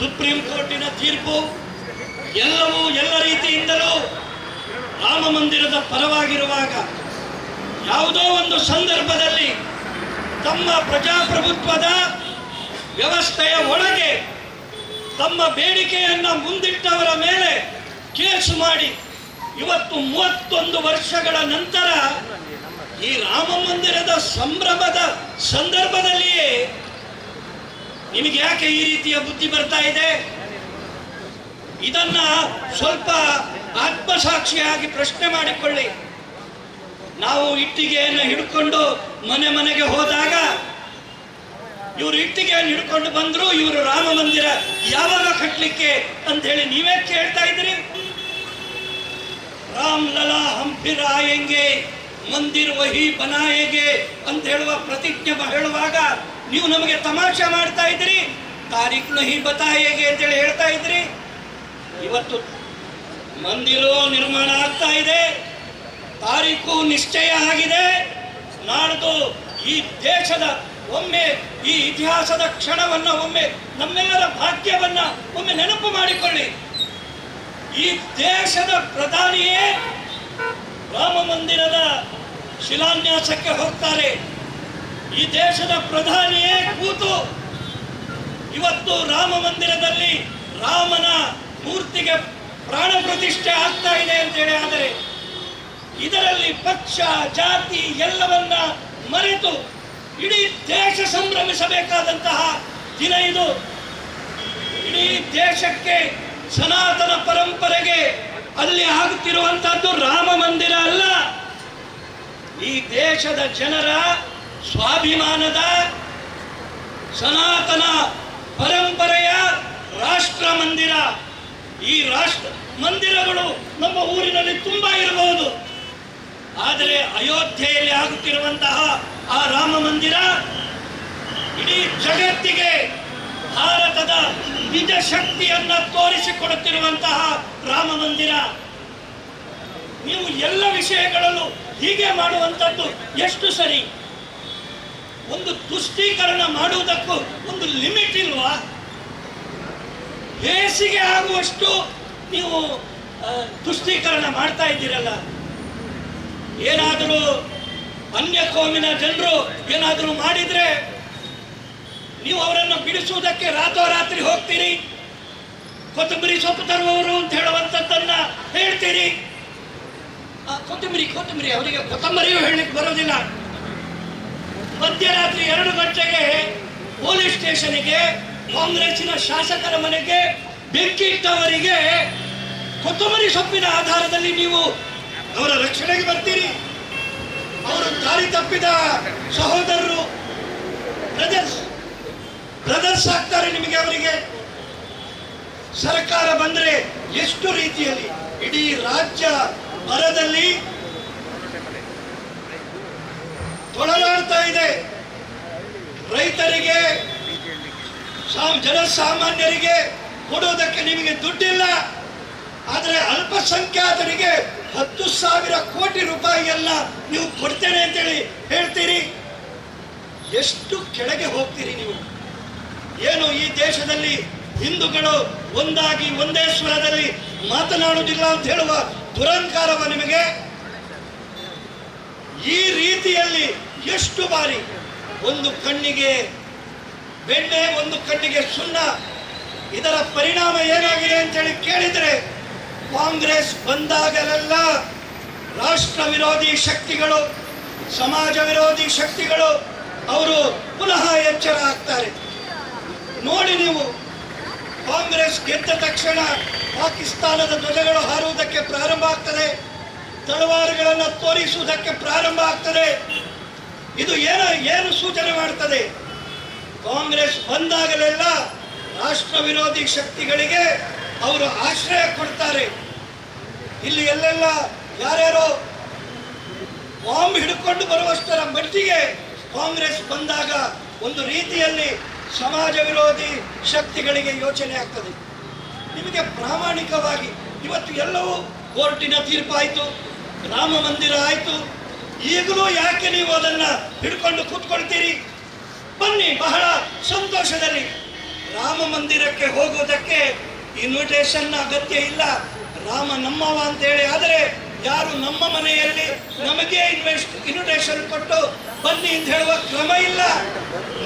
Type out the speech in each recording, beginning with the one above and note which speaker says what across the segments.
Speaker 1: Supreme ಕೋರ್ಟಿನ ತೀರ್ಪು ಎಲ್ಲವೂ ಎಲ್ಲ ರೀತಿಯಿಂದಲೂ ರಾಮ ಮಂದಿರದ ಪರವಾಗಿರುವಾಗ ಯಾವುದೋ ಒಂದು ಸಂದರ್ಭದಲ್ಲಿ ತಮ್ಮ ಪ್ರಜಾಪ್ರಭುತ್ವದ ವ್ಯವಸ್ಥೆಯ ಒಳಗೆ ತಮ್ಮ ಬೇಡಿಕೆಯನ್ನು ಮುಂದಿಟ್ಟವರ ಮೇಲೆ ಕೇಸು ಮಾಡಿ ಇವತ್ತು ಮೂವತ್ತೊಂದು ವರ್ಷಗಳ ನಂತರ ಈ ರಾಮ ಮಂದಿರದ ಸಂಭ್ರಮದ ಸಂದರ್ಭದಲ್ಲಿಯೇ ನಿಮಗೆ ಯಾಕೆ ಈ ರೀತಿಯ ಬುದ್ಧಿ ಬರ್ತಾ ಇದೆ? ಇದನ್ನ ಸ್ವಲ್ಪ ಆತ್ಮಸಾಕ್ಷಿಯಾಗಿ ಪ್ರಶ್ನೆ ಮಾಡಿಕೊಳ್ಳಿ. ನಾವು ಇಟ್ಟಿಗೆಯನ್ನು ಹಿಡ್ಕೊಂಡು ಮನೆ ಮನೆಗೆ ಹೋದಾಗ ಇವರು ಇಟ್ಟಿಗೆಯನ್ನು ಹಿಡ್ಕೊಂಡು ಬಂದ್ರು, ಇವರು ರಾಮ ಮಂದಿರ ಯಾವಾಗ ಕಟ್ಟಲಿಕ್ಕೆ ಅಂತ ಹೇಳಿ ನೀವೇ ಕೇಳ್ತಾ ಇದ್ರಿ ರಾಮ್ ಲಲಾ ಹಂಪಿ ರಾಯಂಗೆ, ಮಂದಿರ್ ವಹಿ ಬನಾಯಗೆ ಅಂತ ಹೇಳುವ ಪ್ರತಿಜ್ಞೆ ಹೇಳುವಾಗ ನೀವು ನಮಗೆ ತಮಾಷೆ ಮಾಡ್ತಾ ಇದ್ರಿ ತಾರೀಖ್ ನಹಿ ಹೇಗೆ ಅಂತೇಳಿ ಹೇಳ್ತಾ ಇದ್ರಿ ಇವತ್ತು ಮಂದಿರೋ ನಿರ್ಮಾಣ ಆಗ್ತಾ ಇದೆ. ತಾರೀಕು ನಿಶ್ಚಯ ಆಗಿದೆ. ನಾಡ್ದು ಈ ದೇಶದ ಒಮ್ಮೆ, ಈ ಇತಿಹಾಸದ ಕ್ಷಣವನ್ನ ಒಮ್ಮೆ, ನಮ್ಮೆಲ್ಲರ ಭಾಗ್ಯವನ್ನ ಒಮ್ಮೆ ನೆನಪು ಮಾಡಿಕೊಳ್ಳಿ. ಈ ದೇಶದ ಪ್ರಧಾನಿಯೇ ರಾಮ ಮಂದಿರದ ಶಿಲಾನ್ಯಾಸಕ್ಕೆ ಹೋಗ್ತಾರೆ. ಈ ದೇಶದ ಪ್ರಧಾನಿಯೇ ಕೂತು ಇವತ್ತು ರಾಮ ಮಂದಿರದಲ್ಲಿ ರಾಮನ ಮೂರ್ತಿಗೆ ಪ್ರಾಣ ಪ್ರತಿಷ್ಠೆ ಆಗ್ತಾ ಇದೆ ಅಂತೇಳಿ ಆದರೆ ಇದರಲ್ಲಿ ಪಕ್ಷ, ಜಾತಿ ಎಲ್ಲವನ್ನ ಮರೆತು ಇಡೀ ದೇಶ ಸಂಭ್ರಮಿಸಬೇಕಾದಂತಹ ದಿನ ಇದು. ಇಡೀ ದೇಶಕ್ಕೆ ಸನಾತನ ಪರಂಪರೆಗೆ ಅಲ್ಲಿ ಆಗುತ್ತಿರುವಂತಹದ್ದು ರಾಮ ಮಂದಿರ ಅಲ್ಲ. ಈ ದೇಶದ ಜನರ ಸ್ವಾಭಿಮಾನದ ಸನಾತನ ಪರಂಪರೆಯ ರಾಷ್ಟ್ರ ಮಂದಿರ. ಈ ರಾಷ್ಟ್ರ ಮಂದಿರಗಳು ನಮ್ಮ ಊರಿನಲ್ಲಿ ತುಂಬಾ ಇರಬಹುದು. ಆದರೆ ಅಯೋಧ್ಯೆಯಲ್ಲಿ ಆಗುತ್ತಿರುವಂತಹ ಆ ರಾಮ ಮಂದಿರ ಇಡೀ ಜಗತ್ತಿಗೆ ಭಾರತದ ನಿಜ ಶಕ್ತಿಯನ್ನ ತೋರಿಸಿಕೊಡುತ್ತಿರುವಂತಹ ರಾಮ ಮಂದಿರ. ನೀವು ಎಲ್ಲ ವಿಷಯಗಳಲ್ಲೂ ಹೀಗೆ ಮಾಡುವಂಥದ್ದು ಎಷ್ಟು ಸರಿ? ಒಂದು ತುಷ್ಟೀಕರಣ ಮಾಡುವುದಕ್ಕೂ ಒಂದು ಲಿಮಿಟ್ ಇಲ್ವಾ? ಬೇಸಿಗೆ ಆಗುವಷ್ಟು ನೀವು ತುಷ್ಟೀಕರಣ ಮಾಡ್ತಾ ಇದ್ದೀರಲ್ಲ. ಏನಾದರೂ ಅನ್ಯ ಕೋಮಿನ ಜನರು ಏನಾದರೂ ಮಾಡಿದರೆ ನೀವು ಅವರನ್ನು ಬಿಡಿಸುವುದಕ್ಕೆ ರಾತ್ರೋರಾತ್ರಿ ಹೋಗ್ತೀರಿ. ಕೊತ್ತಂಬರಿ ಸೊಪ್ಪು ತರುವವರು ಅಂತ ಹೇಳುವಂಥದ್ದನ್ನು ಹೇಳ್ತೀರಿ. ಕೊತ್ತಂಬರಿ ಕೊತ್ತಂಬರಿ, ಅವರಿಗೆ ಕೊತ್ತಂಬರಿಯೂ ಹೇಳಲಿಕ್ಕೆ ಬರೋದಿಲ್ಲ. ಮಧ್ಯರಾತ್ರಿ ಎರಡು ಗಂಟೆಗೆ ಪೊಲೀಸ್ ಸ್ಟೇಷನ್ಗೆ, ಕಾಂಗ್ರೆಸ್ಸಿನ ಶಾಸಕರ ಮನೆಗೆ, ಬೆಂಕಿ ಇಟ್ಟವರಿಗೆ ಕೊತ್ತಂಬರಿ ಸೊಪ್ಪಿನ ಆಧಾರದಲ್ಲಿ ನೀವು ಅವರ ರಕ್ಷಣೆಗೆ ಬರ್ತೀರಿ. ಅವರು ದಾರಿ ತಪ್ಪಿದ ಸಹೋದರರು ಬ್ರದರ್ಸ್ ಬ್ರದರ್ಸ್ ಆಗ್ತಾರೆ ನಿಮಗೆ ಅವರಿಗೆ. ಸರ್ಕಾರ ಬಂದರೆ ಎಷ್ಟು ರೀತಿಯಲ್ಲಿ ಇಡೀ ರಾಜ್ಯ ಬರದಲ್ಲಿ ತೊಳಲಾಡ್ತಾ ಇದೆ. ರೈತರಿಗೆ, ಸಾಮ್- ಜನಸಾಮಾನ್ಯರಿಗೆ ಕೊಡೋದಕ್ಕೆ ನಿಮಗೆ ದುಡ್ಡಿಲ್ಲ. ಆದರೆ ಅಲ್ಪಸಂಖ್ಯಾತರಿಗೆ ಹತ್ತು ಸಾವಿರ ಕೋಟಿ ರೂಪಾಯಿಯನ್ನ ನೀವು ಕೊಡ್ತೇನೆ ಅಂತೇಳಿ ಹೇಳ್ತೀರಿ. ಎಷ್ಟು ಕೆಳಗೆ ಹೋಗ್ತೀರಿ ನೀವು? ಏನು ಈ ದೇಶದಲ್ಲಿ ಹಿಂದೂಗಳು ಒಂದಾಗಿ ಒಂದೇ ಸ್ವರದಲ್ಲಿ ಮಾತನಾಡುವುದಿಲ್ಲ ಅಂತ ಹೇಳುವ ದುರಂಕಾರವ ನಿಮಗೆ? ಈ ರೀತಿಯಲ್ಲಿ ಎಷ್ಟು ಬಾರಿ ಒಂದು ಕಣ್ಣಿಗೆ, ಬೆಣ್ಣೆ ಒಂದು ಕಣ್ಣಿಗೆ ಸುಣ್ಣ, ಇದರ ಪರಿಣಾಮ ಏನಾಗಿದೆ ಅಂತೇಳಿ ಕೇಳಿದರೆ ಕಾಂಗ್ರೆಸ್ ಬಂದಾಗಲೆಲ್ಲ ರಾಷ್ಟ್ರ ವಿರೋಧಿ ಶಕ್ತಿಗಳು, ಸಮಾಜ ವಿರೋಧಿ ಶಕ್ತಿಗಳು ಅವರು ಪುನಃ ಎಚ್ಚರ ಆಗ್ತಾರೆ. ನೋಡಿ ನೀವು, ಕಾಂಗ್ರೆಸ್ ಗೆದ್ದ ತಕ್ಷಣ ಪಾಕಿಸ್ತಾನದ ಧ್ವಜಗಳು ಹಾರುವುದಕ್ಕೆ ಪ್ರಾರಂಭ ಆಗ್ತದೆ, ತಳವಾರುಗಳನ್ನು ತೋರಿಸುವುದಕ್ಕೆ ಪ್ರಾರಂಭ ಆಗ್ತದೆ ಇದು ಏನು ಏನು ಸೂಚನೆ ಮಾಡ್ತದೆ? ಕಾಂಗ್ರೆಸ್ ಬಂದಾಗಲೆಲ್ಲ ರಾಷ್ಟ್ರ ವಿರೋಧಿ ಶಕ್ತಿಗಳಿಗೆ ಅವರು ಆಶ್ರಯ ಕೊಡ್ತಾರೆ. ಇಲ್ಲಿ ಎಲ್ಲೆಲ್ಲ ಯಾರ್ಯಾರೋ ಬಾಂಬ್ ಹಿಡ್ಕೊಂಡು ಬರುವಷ್ಟರ ಮಟ್ಟಿಗೆ ಕಾಂಗ್ರೆಸ್ ಬಂದಾಗ ಒಂದು ರೀತಿಯಲ್ಲಿ ಸಮಾಜ ವಿರೋಧಿ ಶಕ್ತಿಗಳಿಗೆ ಯೋಚನೆ ಆಗ್ತದೆ. ನಿಮಗೆ ಪ್ರಾಮಾಣಿಕವಾಗಿ ಇವತ್ತು ಎಲ್ಲವೂ ಕೋರ್ಟಿನ ತೀರ್ಪಾಯಿತು, ರಾಮ ಮಂದಿರ ಆಯಿತು ಈಗಲೂ ಯಾಕೆ ನೀವು ಅದನ್ನು ಹಿಡ್ಕೊಂಡು ಕೂತ್ಕೊಳ್ತೀರಿ? ಬನ್ನಿ ಬಹಳ ಸಂತೋಷದಲ್ಲಿ. ರಾಮ ಮಂದಿರಕ್ಕೆ ಹೋಗೋದಕ್ಕೆ ಇನ್ವಿಟೇಷನ್ ಅಗತ್ಯ ಇಲ್ಲ. ರಾಮ ನಮ್ಮವ ಅಂತೇಳಿ, ಆದರೆ ಯಾರು ನಮ್ಮ ಮನೆಯಲ್ಲಿ ನಮಗೆ ಇನ್ವೆಸ್ಟ್ ಇನ್ವಿಟೇಷನ್ ಕೊಟ್ಟು ಬನ್ನಿ ಅಂತ ಹೇಳುವ ಕ್ರಮ ಇಲ್ಲ.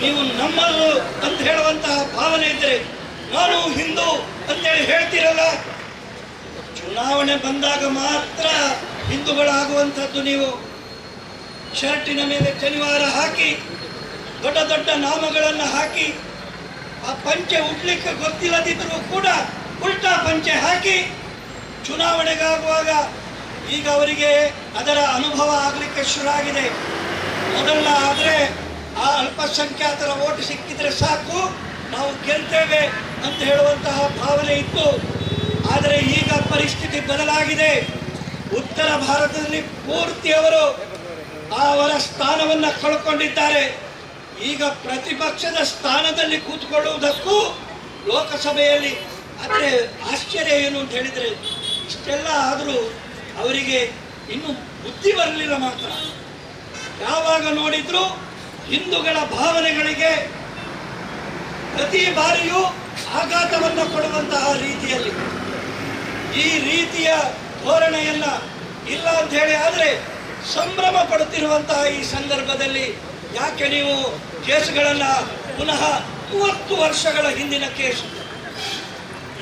Speaker 1: ನೀವು ನಮ್ಮದು ಅಂತ ಹೇಳುವಂತಹ ಭಾವನೆ ಇದ್ದರೆ ನಾನು ಹಿಂದೂ ಅಂತೇಳಿ ಹೇಳ್ತೀರಲ್ಲ? ಚುನಾವಣೆ ಬಂದಾಗ ಮಾತ್ರ ಹಿಂದೂಗಳಾಗುವಂಥದ್ದು ನೀವು. ಶರ್ಟಿನ ಮೇಲೆ ಶನಿವಾರ ಹಾಕಿ, ದೊಡ್ಡ ದೊಡ್ಡ ನಾಮಗಳನ್ನು ಹಾಕಿ, ಆ ಪಂಚೆ ಉಡ್ಲಿಕ್ಕೆ ಗೊತ್ತಿಲ್ಲದಿದ್ದರೂ ಕೂಡ ಉಲ್ಟಾ ಪಂಚೆ ಹಾಕಿ, ಚುನಾವಣೆಗಾಗುವಾಗ ಈಗ ಅವರಿಗೆ ಅದರ ಅನುಭವ ಆಗಲಿಕ್ಕೆ ಶುರು ಆಗಿದೆ. ಮೊದಲ ಆದರೆ ಆ ಅಲ್ಪಸಂಖ್ಯಾತರ ಓಟ್ ಸಿಕ್ಕಿದ್ರೆ ಸಾಕು, ನಾವು ಗೆಲ್ತೇವೆ ಅಂತ ಹೇಳುವಂತಹ ಭಾವನೆ ಇತ್ತು. ಆದರೆ ಈಗ ಪರಿಸ್ಥಿತಿ ಬದಲಾಗಿದೆ. ಉತ್ತರ ಭಾರತದಲ್ಲಿ ಪೂರ್ತಿ ಅವರು ಸ್ಥಾನವನ್ನು ಕಳ್ಕೊಂಡಿದ್ದಾರೆ. ಈಗ ಪ್ರತಿಪಕ್ಷದ ಸ್ಥಾನದಲ್ಲಿ ಕೂತ್ಕೊಳ್ಳುವುದಕ್ಕೂ ಲೋಕಸಭೆಯಲ್ಲಿ ಆದರೆ ಆಶ್ಚರ್ಯ ಏನು ಅಂತ ಹೇಳಿದರೆ ಇಷ್ಟೆಲ್ಲ ಆದರೂ ಅವರಿಗೆ ಇನ್ನೂ ಬುದ್ಧಿ ಬರಲಿಲ್ಲ ಮಾತ್ರ. ಯಾವಾಗ ನೋಡಿದ್ರು ಹಿಂದೂಗಳ ಭಾವನೆಗಳಿಗೆ ಪ್ರತಿ ಬಾರಿಯೂ ಆಘಾತವನ್ನು ಕೊಡುವಂತಹ ರೀತಿಯಲ್ಲಿ. ಈ ರೀತಿಯ ಧೋರಣೆಯನ್ನು ಇಲ್ಲ ಅಂತ ಹೇಳಿ ಆದರೆ ಸಂಭ್ರಮ ಪಡುತ್ತಿರುವಂತಹ ಈ ಸಂದರ್ಭದಲ್ಲಿ ಯಾಕೆ ನೀವು ಕೇಸುಗಳನ್ನ ಪುನಃ ಮೂವತ್ತು ವರ್ಷಗಳ ಹಿಂದಿನ ಕೇಸು?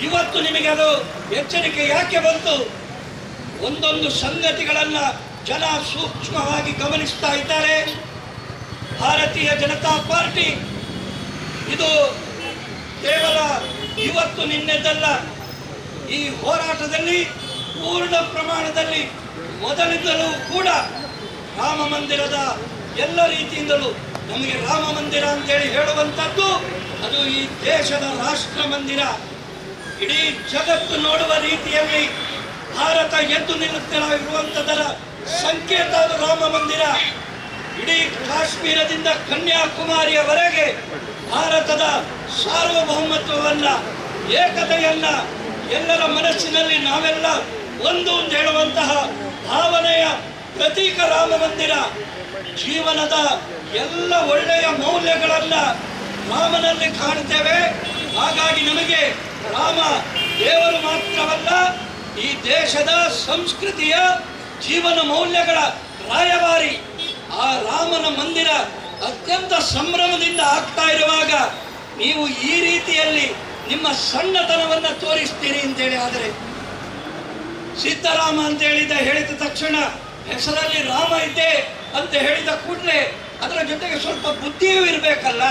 Speaker 1: ಇವತ್ತು ನಿಮಗೆ ಅದು ಎಚ್ಚರಿಕೆ ಯಾಕೆ ಬಂತು? ಒಂದೊಂದು ಸಂಗತಿಗಳನ್ನು ಜನ ಸೂಕ್ಷ್ಮವಾಗಿ ಗಮನಿಸ್ತಾ ಇದ್ದಾರೆ. ಭಾರತೀಯ ಜನತಾ ಪಾರ್ಟಿ, ಇದು ಕೇವಲ ಇವತ್ತು ನಿನ್ನೆದಲ್ಲ, ಈ ಹೋರಾಟದಲ್ಲಿ ಪೂರ್ಣ ಪ್ರಮಾಣದಲ್ಲಿ ಮೊದಲಿಂದಲೂ ಕೂಡ ರಾಮ ಮಂದಿರದ ಎಲ್ಲ ರೀತಿಯಿಂದಲೂ ನಮಗೆ ರಾಮ ಮಂದಿರ ಅಂತೇಳಿ ಹೇಳುವಂಥದ್ದು, ಅದು ಈ ದೇಶದ ರಾಷ್ಟ್ರ ಮಂದಿರ. ಇಡೀ ಜಗತ್ತು ನೋಡುವ ರೀತಿಯಲ್ಲಿ ಭಾರತ ಎದ್ದು ನಿಲ್ಲುತ್ತಿರುವಂಥದ್ದರ ಸಂಕೇತ ಅದು ರಾಮ ಮಂದಿರ. ಇಡೀ ಕಾಶ್ಮೀರದಿಂದ ಕನ್ಯಾಕುಮಾರಿಯವರೆಗೆ ಭಾರತದ ಸಾರ್ವಭೌಮತ್ವವನ್ನ, ಏಕತೆಯನ್ನ ಎಲ್ಲರ ಮನಸ್ಸಿನಲ್ಲಿ ನಾವೆಲ್ಲ ಒಂದು ಅಂತ ಹೇಳುವಂತಹ ಭಾವನೆಯ ಪ್ರತೀಕ ರಾಮ ಮಂದಿರ ಜೀವನದ ಎಲ್ಲ ಒಳ್ಳೆಯ ಮೌಲ್ಯಗಳನ್ನ ರಾಮನಲ್ಲಿ ಕಾಣ್ತೇವೆ. ಹಾಗಾಗಿ ನಮಗೆ ರಾಮ ದೇವರು ಮಾತ್ರವಲ್ಲ, ಈ ದೇಶದ ಸಂಸ್ಕೃತಿಯ ಜೀವನ ಮೌಲ್ಯಗಳ ರಾಯಭಾರಿ ಆ ರಾಮನ ಮಂದಿರ ಅತ್ಯಂತ ಸಂಭ್ರಮದಿಂದ ಆಗ್ತಾ ಇರುವಾಗ ನೀವು ಈ ರೀತಿಯಲ್ಲಿ ನಿಮ್ಮ ಸಣ್ಣತನವನ್ನು ತೋರಿಸ್ತೀರಿ ಅಂತೇಳಿ ಆದರೆ ಸಿದ್ದರಾಮ ಅಂತ ಹೇಳಿದ ಹೇಳಿದ ತಕ್ಷಣ ಹೆಸರಲ್ಲಿ ರಾಮ ಇದೆ ಅಂತ ಹೇಳಿದ ಕೂಡಲೇ ಅದರ ಜೊತೆಗೆ ಸ್ವಲ್ಪ ಬುದ್ಧಿಯೂ ಇರಬೇಕಲ್ಲ.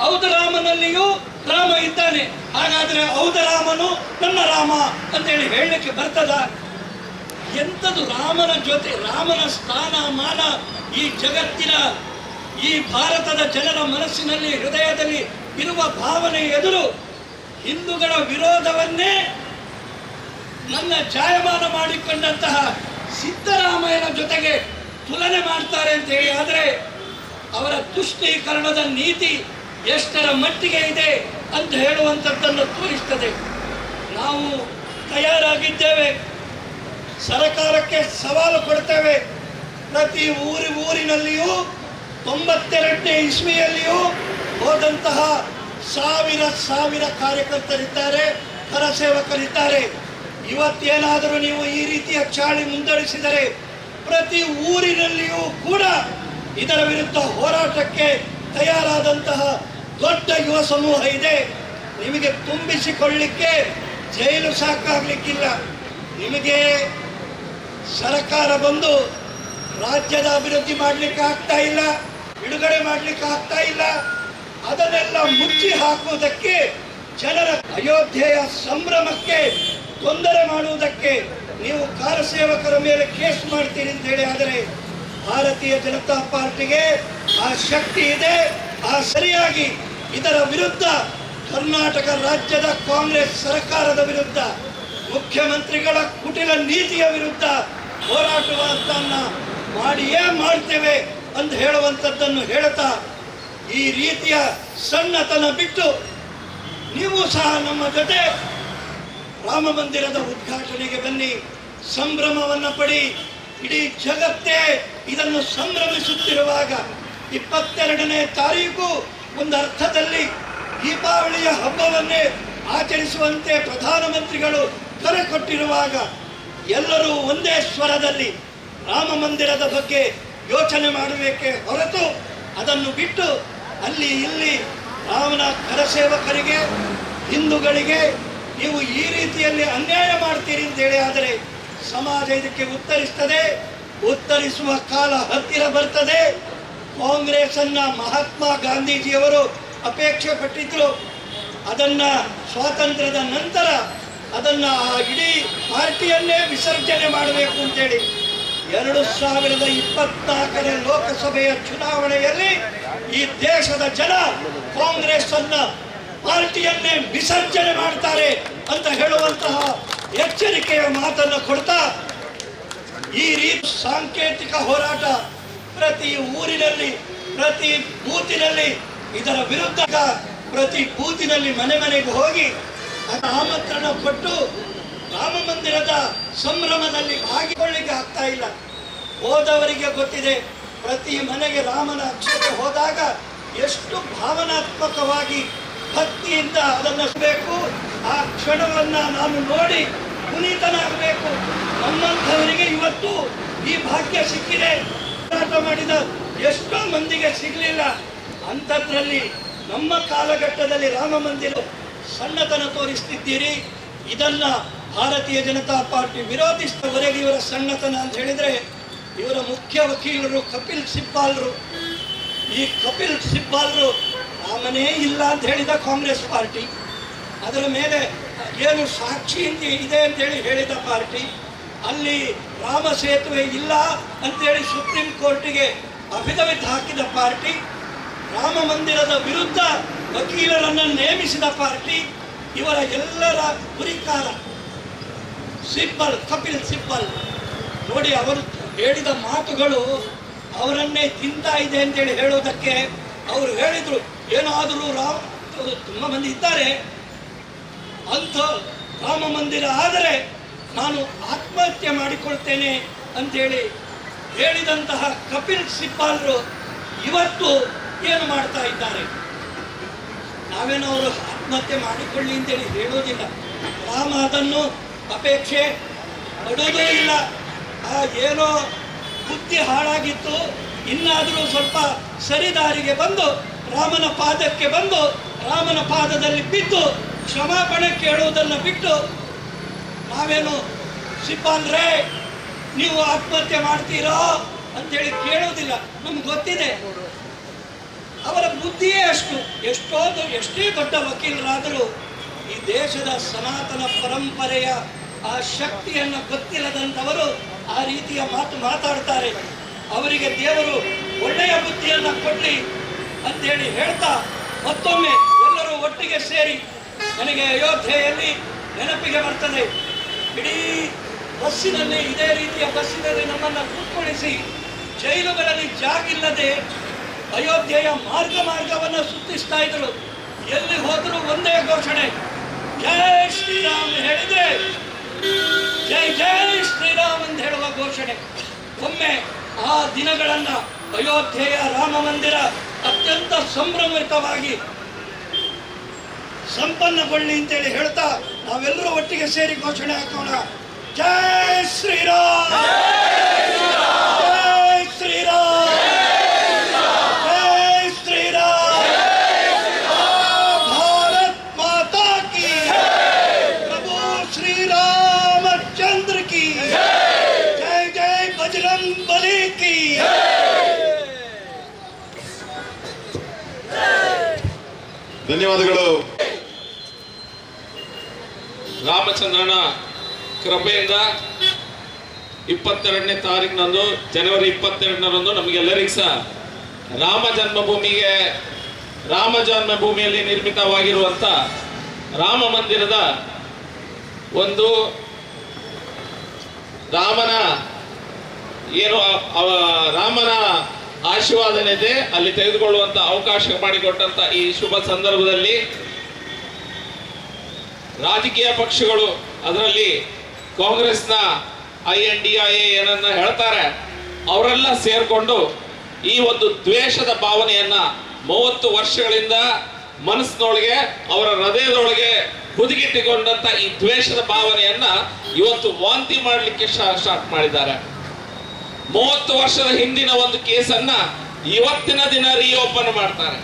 Speaker 1: ಔದರಾಮನಲ್ಲಿಯೂ ರಾಮ ಇದ್ದಾನೆ. ಹಾಗಾದರೆ ಔದರಾಮನು ನನ್ನ ರಾಮ ಅಂತೇಳಿ ಹೇಳಲಿಕ್ಕೆ ಬರ್ತದ? ಎಂಥದ್ದು ರಾಮನ ಜೊತೆ ರಾಮನ ಸ್ಥಾನ ಮಾನ ಈ ಜಗತ್ತಿನ ಈ ಭಾರತದ ಜನರ ಮನಸ್ಸಿನಲ್ಲಿ ಹೃದಯದಲ್ಲಿ ಇರುವ ಭಾವನೆ ಎದುರು ಹಿಂದೂಗಳ ವಿರೋಧವನ್ನೇ ನನ್ನ ಜಾಯಮಾನ ಮಾಡಿಕೊಂಡಂತಹ ಸಿದ್ದರಾಮಯ್ಯನ ಜೊತೆಗೆ ತುಲನೆ ಮಾಡ್ತಾರೆ ಅಂತ ಹೇಳಿ, ಆದರೆ ಅವರ ತುಷ್ಟೀಕರಣದ ನೀತಿ ಎಷ್ಟರ ಮಟ್ಟಿಗೆ ಇದೆ ಅಂತ ಹೇಳುವಂಥದ್ದನ್ನು ತೋರಿಸ್ತದೆ. ನಾವು ತಯಾರಾಗಿದ್ದೇವೆ, ಸರಕಾರಕ್ಕೆ ಸವಾಲು ಕೊಡ್ತೇವೆ. ಪ್ರತಿ ಊರಿ ಊರಿನಲ್ಲಿಯೂ, ತೊಂಬತ್ತೆರಡನೇ ಇಸ್ವಿಯಲ್ಲಿಯೂ ಹೋದಂತಹ ಸಾವಿರ ಸಾವಿರ ಕಾರ್ಯಕರ್ತರಿದ್ದಾರೆ, ಕರಸೇವಕರಿದ್ದಾರೆ. ಇವತ್ತೇನಾದರೂ ನೀವು ಈ ರೀತಿಯ ಚಾಳಿ ಮುಂದುವರಿಸಿದರೆ ಪ್ರತಿ ಊರಿನಲ್ಲಿಯೂ ಕೂಡ ಇದರ ವಿರುದ್ಧ ಹೋರಾಟಕ್ಕೆ ತಯಾರಾದಂತಹ ದೊಡ್ಡ ಯುವ ಸಮೂಹ ಇದೆ. ನಿಮಗೆ ತುಂಬಿಸಿಕೊಳ್ಳಿಕ್ಕೆ ಜೈಲು ಸಾಕಾಗಲಿಕ್ಕಿಲ್ಲ. ನಿಮಗೆ ಸರ್ಕಾರ ಬಂದು ರಾಜ್ಯದ ಅಭಿವೃದ್ಧಿ ಮಾಡಲಿಕ್ಕೆ ಆಗ್ತಾ ಇಲ್ಲ, ಬಿಡುಗಡೆ ಮಾಡಲಿಕ್ಕೆ ಆಗ್ತಾ ಇಲ್ಲ. ಅದನ್ನೆಲ್ಲ ಮುಚ್ಚಿ ಹಾಕುವುದಕ್ಕೆ ಜನರ ಅಯೋಧ್ಯೆಯ ಸಂಭ್ರಮಕ್ಕೆ ತೊಂದರೆ ಮಾಡುವುದಕ್ಕೆ ನೀವು ಕಾರಸೇವಕರ ಮೇಲೆ ಕೇಸ್ ಮಾಡ್ತೀರಿ ಅಂತ ಹೇಳಿ, ಆದರೆ ಭಾರತೀಯ ಜನತಾ ಪಾರ್ಟಿಗೆ ಆ ಶಕ್ತಿ ಇದೆ, ಆ ಸರಿಯಾಗಿ ಇದರ ವಿರುದ್ಧ ಕರ್ನಾಟಕ ರಾಜ್ಯದ ಕಾಂಗ್ರೆಸ್ ಸರ್ಕಾರದ ವಿರುದ್ಧ, ಮುಖ್ಯಮಂತ್ರಿಗಳ ಕುಟಿಲ ನೀತಿಯ ವಿರುದ್ಧ ಹೋರಾಟವನ್ನು ಮಾಡಿಯೇ ಮಾಡ್ತೇವೆ ಅಂತ ಹೇಳುವಂಥದ್ದನ್ನು ಹೇಳ್ತಾ, ಈ ರೀತಿಯ ಸಣ್ಣತನ ಬಿಟ್ಟು ನೀವು ಸಹ ನಮ್ಮ ಜೊತೆ ರಾಮ ಮಂದಿರದ ಉದ್ಘಾಟನೆಗೆ ಬನ್ನಿ. ಸಂಭ್ರಮವನ್ನು ಪಡಿ. ಇಡೀ ಜಗತ್ತೇ ಇದನ್ನು ಸಂಭ್ರಮಿಸುತ್ತಿರುವಾಗ ಇಪ್ಪತ್ತೆರಡನೇ ತಾರೀಕು ಒಂದು ಅರ್ಥದಲ್ಲಿ ದೀಪಾವಳಿಯ ಹಬ್ಬವನ್ನೇ ಆಚರಿಸುವಂತೆ ಪ್ರಧಾನಮಂತ್ರಿಗಳು ಕರೆ ಕೊಟ್ಟಿರುವಾಗ ಎಲ್ಲರೂ ಒಂದೇ ಸ್ವರದಲ್ಲಿ ರಾಮ ಮಂದಿರದ ಬಗ್ಗೆ ಯೋಚನೆ ಮಾಡಬೇಕೆ ಹೊರತು ಅದನ್ನು ಬಿಟ್ಟು ಅಲ್ಲಿ ಇಲ್ಲಿ ರಾಮನ ಕರಸೇವಕರಿಗೆ, ಹಿಂದೂಗಳಿಗೆ ನೀವು ಈ ರೀತಿಯಲ್ಲಿ ಅನ್ಯಾಯ ಮಾಡ್ತೀರಿ ಅಂತೇಳಿ ಆದರೆ ಸಮಾಜ ಇದಕ್ಕೆ ಉತ್ತರಿಸ್ತದೆ, ಉತ್ತರಿಸುವ ಕಾಲ ಹತ್ತಿರ ಬರ್ತದೆ. ಕಾಂಗ್ರೆಸ್ ಅನ್ನ ಮಹಾತ್ಮ ಗಾಂಧೀಜಿಯವರು ಅಪೇಕ್ಷೆ ಪಟ್ಟಿದ್ರು. ಅದನ್ನ ಸ್ವಾತಂತ್ರ್ಯದ ನಂತರ ಅದನ್ನ ಆ ಇಡೀ ಪಾರ್ಟಿಯನ್ನೇ ವಿಸರ್ಜನೆ ಮಾಡಬೇಕು ಅಂತೇಳಿ ಎರಡು ಸಾವಿರದ ಇಪ್ಪತ್ನಾಲ್ಕನೇ ಲೋಕಸಭೆಯ ಚುನಾವಣೆಯಲ್ಲಿ ಈ ದೇಶದ ಜನ ಕಾಂಗ್ರೆಸ್ ಅನ್ನ ಪಾರ್ಟಿಯನ್ನೇ ವಿಸರ್ಜನೆ ಮಾಡ್ತಾರೆ ಅಂತ ಹೇಳುವಂತಹ ಎಚ್ಚರಿಕೆಯ ಮಾತನ್ನು ಕೊಡ್ತಾ ಈ ರೀತಿ ಸಾಂಕೇತಿಕ ಹೋರಾಟ ಪ್ರತಿ ಊರಿನಲ್ಲಿ, ಪ್ರತಿ ಬೂತಿನಲ್ಲಿ, ಇದರ ವಿರುದ್ಧ ಪ್ರತಿ ಬೂತಿನಲ್ಲಿ ಮನೆ ಮನೆಗೆ ಹೋಗಿ ಆಮಂತ್ರಣ ಕೊಟ್ಟು ರಾಮ ಮಂದಿರದ ಸಂಭ್ರಮದಲ್ಲಿ ಭಾಗಿಕೊಳ್ಳಿಕ್ಕೆ ಆಗ್ತಾ ಇಲ್ಲ. ಹೋದವರಿಗೆ ಗೊತ್ತಿದೆ, ಪ್ರತಿ ಮನೆಗೆ ರಾಮನ ಅಕ್ಷತೆ ಹೋದಾಗ ಎಷ್ಟು ಭಾವನಾತ್ಮಕವಾಗಿ ಭಕ್ತಿಯಿಂದ ಅದನ್ನು ಬೇಕು ಆ ಕ್ಷಣವನ್ನು ನಾನು ನೋಡಿ ಪುನೀತನಾಗಬೇಕು. ನಮ್ಮಂಥವರಿಗೆ ಇವತ್ತು ಈ ಭಾಗ್ಯ ಸಿಕ್ಕಿದೆ. ಹೋರಾಟ ಮಾಡಿದ ಎಷ್ಟೋ ಮಂದಿಗೆ ಸಿಗಲಿಲ್ಲ. ಅಂಥದ್ರಲ್ಲಿ ನಮ್ಮ ಕಾಲಘಟ್ಟದಲ್ಲಿ ರಾಮ ಮಂದಿರ ಸಣ್ಣತನ ತೋರಿಸ್ತಿದ್ದೀರಿ. ಇದನ್ನ ಭಾರತೀಯ ಜನತಾ ಪಾರ್ಟಿ ವಿರೋಧಿಸಿದವರೆಗೆ ಇವರ ಸಣ್ಣತನ ಅಂತ ಹೇಳಿದ್ರೆ ಇವರ ಮುಖ್ಯ ವಕೀಲರು ಕಪಿಲ್ ಸಿಬ್ಬಾಲ್ರು. ಈ ಕಪಿಲ್ ಸಿಬ್ಬಾಲ್ರು ರಾಮನೇ ಇಲ್ಲ ಅಂತ ಹೇಳಿದ ಕಾಂಗ್ರೆಸ್ ಪಾರ್ಟಿ. ಅದರ ಮೇಲೆ ಏನು ಸಾಕ್ಷಿ ಇದೆ ಅಂತೇಳಿ ಹೇಳಿದ ಪಾರ್ಟಿ. ಅಲ್ಲಿ ರಾಮ ಸೇತುವೆ ಇಲ್ಲ ಅಂತೇಳಿ ಸುಪ್ರೀಂ ಕೋರ್ಟಿಗೆ ಅಫಿಡವಿಟ್ ಹಾಕಿದ ಪಾರ್ಟಿ. ರಾಮ ಮಂದಿರದ ವಿರುದ್ಧ ವಕೀಲರನ್ನು ನೇಮಿಸಿದ ಪಾರ್ಟಿ. ಇವರ ಎಲ್ಲರ ಗುರಿಕಾರ ಸಿಬ್ಬಲ್, ಕಪಿಲ್ ಸಿಬ್ಬಲ್. ನೋಡಿ, ಅವರು ಹೇಳಿದ ಮಾತುಗಳು ಅವರನ್ನೇ ತಿಂತಾ ಇದೆ ಅಂತೇಳಿ ಹೇಳೋದಕ್ಕೆ ಅವರು ಹೇಳಿದ್ರು. ಏನಾದರೂ ರಾಮ ತುಂಬ ಮಂದಿ ಇದ್ದಾರೆ. ಅಂಥ ರಾಮ ಮಂದಿರ ಆದರೆ ನಾನು ಆತ್ಮಹತ್ಯೆ ಮಾಡಿಕೊಳ್ತೇನೆ ಅಂತೇಳಿ ಹೇಳಿದಂತಹ ಕಪಿಲ್ ಸಿಬ್ಬಾಲರು ಇವತ್ತು ಏನು ಮಾಡ್ತಾ ಇದ್ದಾರೆ? ನಾವೇನೋ ಅವರು ಆತ್ಮಹತ್ಯೆ ಮಾಡಿಕೊಳ್ಳಿ ಅಂತೇಳಿ ಹೇಳೋದಿಲ್ಲ. ರಾಮ ಅದನ್ನು ಅಪೇಕ್ಷೆ ಪಡೋದೇ ಇಲ್ಲ. ಆ ಏನೋ ಬುದ್ಧಿ ಹಾಳಾಗಿತ್ತು. ಇನ್ನಾದರೂ ಸ್ವಲ್ಪ ಸರಿದಾರಿಗೆ ಬಂದು ರಾಮನ ಪಾದಕ್ಕೆ ಬಂದು ರಾಮನ ಪಾದದಲ್ಲಿ ಬಿದ್ದು ಕ್ಷಮಾಪಣೆ ಕೇಳುವುದನ್ನು ಬಿಟ್ಟು ನಾವೇನು ಸಿಬ್ಬಂದ್ರೆ ನೀವು ಆತ್ಮಹತ್ಯೆ ಮಾಡ್ತೀರಾ ಅಂತೇಳಿ ಕೇಳೋದಿಲ್ಲ ನಮ್ಗೆ ಗೊತ್ತಿದೆ. ಅವರ ಬುದ್ಧಿಯೇ ಅಷ್ಟು. ಎಷ್ಟೋ ಎಷ್ಟೇ ದೊಡ್ಡ ವಕೀಲರಾದರೂ ಈ ದೇಶದ ಸನಾತನ ಪರಂಪರೆಯ ಆ ಶಕ್ತಿಯನ್ನು ಗೊತ್ತಿಲ್ಲದಂಥವರು ಆ ರೀತಿಯ ಮಾತು ಮಾತಾಡ್ತಾರೆ. ಅವರಿಗೆ ದೇವರು ಒಳ್ಳೆಯ ಬುದ್ಧಿಯನ್ನು ಕೊಡಲಿ. ಅಂತೇಳಿ ಹೇಳ್ತಾ ಮತ್ತೊಮ್ಮೆ ಎಲ್ಲರೂ ಒಟ್ಟಿಗೆ ಸೇರಿ ನನಗೆ ಅಯೋಧ್ಯೆಯಲ್ಲಿ ನೆನಪಿಗೆ ಬರ್ತದೆ. ಇಡೀ ಬಸ್ಸಿನಲ್ಲಿ ಇದೇ ರೀತಿಯ ಬಸ್ಸಿನಲ್ಲಿ ನಮ್ಮನ್ನು ಕೂತ್ಕೊಳಿಸಿ ಜೈಲುಗಳಲ್ಲಿ ಜಾಗಿಲ್ಲದೆ ಅಯೋಧ್ಯೆಯ ಮಾರ್ಗ ಮಾರ್ಗವನ್ನು ಸುತ್ತಿಸ್ತಾ ಇದ್ರು ಎಲ್ಲಿ ಹೋದರೂ ಒಂದೇ ಘೋಷಣೆ, ಜೈ ಶ್ರೀರಾಮ್ ಹೇಳಿದೆ. ಜೈ ಜೈ ಶ್ರೀರಾಮ್ ಅಂತ ಹೇಳುವ ಘೋಷಣೆ. ಒಮ್ಮೆ ಆ ದಿನಗಳನ್ನು ಅಯೋಧ್ಯೆಯ ರಾಮ ಮಂದಿರ ಅತ್ಯಂತ ಸಂಭ್ರಮಿತವಾಗಿ ಸಂಪನ್ನಗೊಳ್ಳಿ ಅಂತೇಳಿ ಹೇಳ್ತಾ ನಾವೆಲ್ಲರೂ ಒಟ್ಟಿಗೆ ಸೇರಿ ಘೋಷಣೆ ಹಾಕೋಣ. ಜೈ ಶ್ರೀರಾಮ್. ಜೈ ಶ್ರೀರಾಮ್. ಜೈ ಶ್ರೀರಾಮ್. ಭಾರತ್ ಮಾತಾ ಕಿ ಪ್ರಭು ಶ್ರೀರಾಮಚಂದ್ರ
Speaker 2: ಧನ್ಯವಾದಗಳು.
Speaker 3: ರಾಮಚಂದ್ರನ ಕೃಪೆಯಿಂದ ಇಪ್ಪತ್ತೆರಡನೇ ತಾರೀಕಿನಂದು ಜನವರಿ ಇಪ್ಪತ್ತೆರಡರಂದು ನಮಗೆಲ್ಲರಿಗೂ ಸಹ ರಾಮ ಜನ್ಮಭೂಮಿಗೆ, ರಾಮ ಜನ್ಮಭೂಮಿಯಲ್ಲಿ ನಿರ್ಮಿತವಾಗಿರುವಂಥ ರಾಮ ಮಂದಿರದ ಒಂದು ರಾಮನ ಏನು ಅ- ಅವ ಇದೆ. ಅಲ್ಲಿ ತೆಗೆದುಕೊಳ್ಳುವಂತ ಅವಕಾಶ ಮಾಡಿಕೊಟ್ಟಂತ ಈ ಶುಭ ಸಂದರ್ಭದಲ್ಲಿ ರಾಜಕೀಯ ಪಕ್ಷಗಳು ಅದರಲ್ಲಿ ಕಾಂಗ್ರೆಸ್ನ ಐ ಎನ್ ಡಿ ಐ ಏನನ್ನ ಹೇಳ್ತಾರೆ, ಅವರೆಲ್ಲ ಸೇರ್ಕೊಂಡು ಈ ಒಂದು ದ್ವೇಷದ ಭಾವನೆಯನ್ನ ಮೂವತ್ತು ವರ್ಷಗಳಿಂದ ಮನಸ್ಸಿನೊಳಗೆ, ಅವರ ಹೃದಯದೊಳಗೆ ಹುದುಗಿಟ್ಟಿಕೊಂಡಂತ ಈ ದ್ವೇಷದ ಭಾವನೆಯನ್ನ ಇವತ್ತು ವಾಂತಿ ಮಾಡಲಿಕ್ಕೆ ಸ್ಟಾರ್ಟ್ ಮಾಡಿದ್ದಾರೆ. ಮೂವತ್ತು ವರ್ಷದ ಹಿಂದಿನ ಒಂದು ಕೇಸನ್ನ ಇವತ್ತಿನ ದಿನ ರೀಓಪನ್ ಮಾಡ್ತಾರೆ.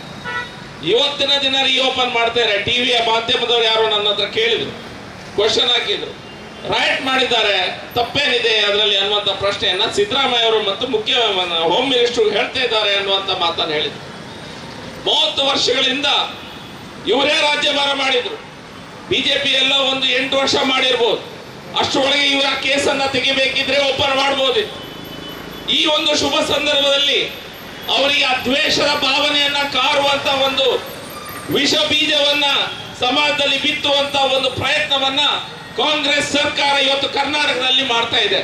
Speaker 3: ಇವತ್ತಿನ ದಿನ ರೀಓಪನ್ ಮಾಡ್ತಾರೆ. ಟಿವಿಯ ಮಾಧ್ಯಮದವರು ಯಾರು ನನ್ನ ಹತ್ರ ಕೇಳಿದ್ರು ಕ್ವಶನ್ ಹಾಕಿದ್ರು. ರೈಟ್ ಮಾಡಿದ್ದಾರೆ, ತಪ್ಪೇನಿದೆ ಅದರಲ್ಲಿ ಅನ್ನುವಂಥ ಪ್ರಶ್ನೆಯನ್ನ ಸಿದ್ದರಾಮಯ್ಯ ಅವರು ಮತ್ತು ಮುಖ್ಯ ಹೋಮ್ ಮಿನಿಸ್ಟರ್ ಹೇಳ್ತಾ ಇದ್ದಾರೆ ಅನ್ನುವಂಥ ಮಾತನ್ನು ಹೇಳಿದ್ರು. ಮೂವತ್ತು ವರ್ಷಗಳಿಂದ ಇವರೇ ರಾಜ್ಯಭಾರ ಮಾಡಿದ್ರು. ಬಿಜೆಪಿ ಎಲ್ಲ ಒಂದು ಎಂಟು ವರ್ಷ ಮಾಡಿರ್ಬೋದು. ಅಷ್ಟರೊಳಗೆ ಇವರ ಕೇಸನ್ನ ತೆಗಿಬೇಕಿದ್ರೆ ಓಪನ್ ಮಾಡ್ಬೋದಿತ್ತು. ಈ ಒಂದು ಶುಭ ಸಂದರ್ಭದಲ್ಲಿ ಅವರಿಗೆ ಆ ದ್ವೇಷದ ಭಾವನೆಯನ್ನ ಕಾರುವಂತ ಒಂದು ವಿಷ ಬೀಜವನ್ನ ಸಮಾಜದಲ್ಲಿ ಬಿತ್ತುವಂತ ಒಂದು ಪ್ರಯತ್ನವನ್ನ ಕಾಂಗ್ರೆಸ್ ಸರ್ಕಾರ ಇವತ್ತು ಕರ್ನಾಟಕದಲ್ಲಿ ಮಾಡ್ತಾ ಇದೆ.